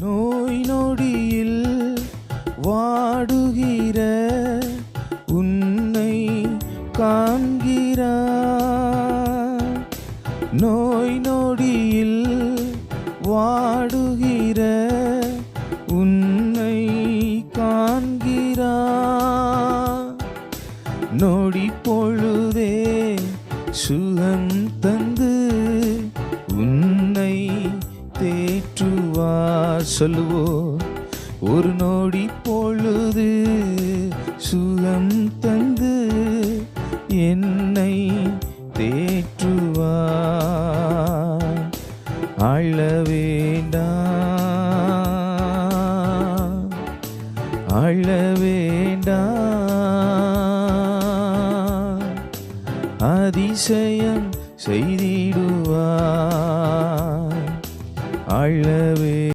நோய் நொடியில் வாடுகிற உன்னை காண்கிறார். நோய் நொடியில் வாடுகிற உன்னை காண்கிறார். நொடி பொழுதே சுகம் தந்து சொல்லுவோம். ஒரு நோடி பொழுது சுகம் தந்து என்னை தேற்றுவார் அழ வேண்டாம் அழ வேண்டாம் அதிசயம் செய்திடுவார் அழவே